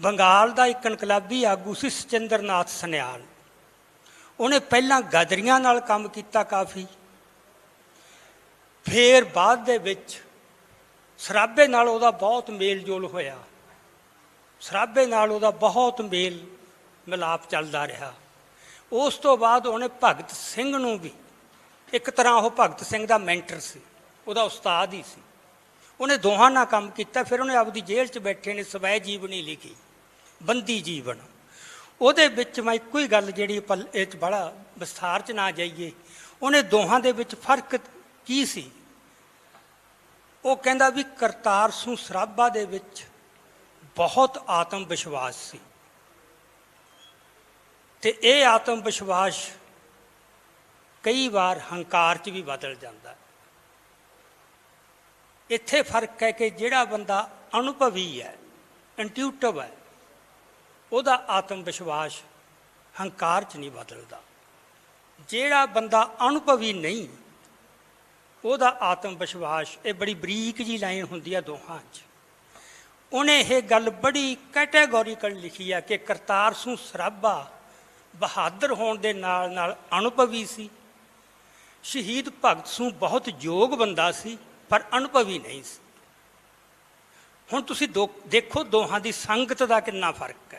ਬੰਗਾਲ ਦਾ ਇੱਕ ਇਨਕਲਾਬੀ ਆਗੂ ਸੀ ਸਚਿੰਦਰਨਾਥ ਸਨਿਆਲ। ਉਹਨੇ ਪਹਿਲਾਂ ਗਾਦਰੀਆਂ ਨਾਲ ਕੰਮ ਕੀਤਾ ਕਾਫੀ। ਫੇਰ ਬਾਅਦ ਦੇ ਵਿੱਚ ਸਰਾਬੇ ਨਾਲ ਉਹਦਾ ਬਹੁਤ ਮੇਲ ਜੋਲ ਹੋਇਆ। ਸਰਾਬੇ ਨਾਲ ਉਹਦਾ ਬਹੁਤ ਮੇਲ ਮਿਲਾਪ ਚੱਲਦਾ ਰਿਹਾ। ਉਸ ਤੋਂ ਬਾਅਦ ਉਹਨੇ ਭਗਤ ਸਿੰਘ ਨੂੰ ਵੀ, ਇੱਕ ਤਰ੍ਹਾਂ ਉਹ ਭਗਤ ਸਿੰਘ ਦਾ ਮੈਂਟਰ ਸੀ, ਉਹਦਾ ਉਸਤਾਦ ਹੀ ਸੀ। ਉਹਨੇ ਦੋਹਾਂ ਨਾਲ ਕੰਮ ਕੀਤਾ, ਫਿਰ ਉਹਨੇ ਆਪਦੀ ਜੇਲ੍ਹ 'ਚ ਬੈਠੇ ਨੇ, ਸਵੈ ਜੀਵਨੀ ਲਿਖੀ। ਬੰਦੀ ਜੀਵਨ। ਉਹਦੇ ਵਿੱਚ ਮੈਂ ਇੱਕੋ ਹੀ ਗੱਲ ਜਿਹੜੀ ਪਲ ਇਹ 'ਚ ਬੜਾ ਵਿਸਥਾਰ 'ਚ ਨਾ ਜਾਈਏ, ਉਹਨੇ ਦੋਹਾਂ ਦੇ ਵਿੱਚ ਫ਼ਰਕ ਕੀ ਸੀ? ਉਹ ਕਹਿੰਦਾ ਵੀ ਕਰਤਾਰ ਸਿੰਘ ਸਰਾਭਾ ਦੇ ਵਿੱਚ ਬਹੁਤ ਆਤਮ ਵਿਸ਼ਵਾਸ ਸੀ। ਤੇ ਇਹ ਆਤਮ ਵਿਸ਼ਵਾਸ ਕਈ ਵਾਰ ਹੰਕਾਰ 'ਚ ਵੀ ਬਦਲ ਜਾਂਦਾ। ਹੈ ਇੱਥੇ ਫ਼ਰਕ ਹੈ ਕਿ ਜਿਹੜਾ ਬੰਦਾ ਅਨੁਭਵੀ ਹੈ ਇੰਟਿਊਟਿਵ ਹੈ ਉਹਦਾ ਆਤਮ ਵਿਸ਼ਵਾਸ ਹੰਕਾਰ 'ਚ ਨਹੀਂ ਬਦਲਦਾ। ਜਿਹੜਾ ਬੰਦਾ ਅਨੁਭਵੀ ਨਹੀਂ, ਉਹਦਾ ਆਤਮ ਵਿਸ਼ਵਾਸ, ਇਹ ਬੜੀ ਬਰੀਕ ਜੀ ਲਾਈਨ ਹੁੰਦੀ ਆ ਦੋਹਾਂ 'ਚ। ਉਹਨੇ ਇਹ ਗੱਲ ਬੜੀ ਕੈਟਾਗੋਰੀਕਲ ਲਿਖੀ ਆ ਕਿ ਕਰਤਾਰ ਸਿੰਘ ਸਰਾਭਾ ਬਹਾਦਰ ਹੋਣ ਦੇ ਨਾਲ ਨਾਲ ਅਨੁਭਵੀ ਸੀ। ਸ਼ਹੀਦ ਭਗਤ ਸਿੰਘ ਬਹੁਤ ਯੋਗ ਬੰਦਾ ਸੀ, ਪਰ ਅਨੁਭਵੀ ਨਹੀਂ ਸੀ। ਹੁਣ ਤੁਸੀਂ ਦੋ, ਦੇਖੋ ਦੋਹਾਂ ਦੀ ਸੰਗਤ ਦਾ ਕਿੰਨਾ ਫ਼ਰਕ ਹੈ।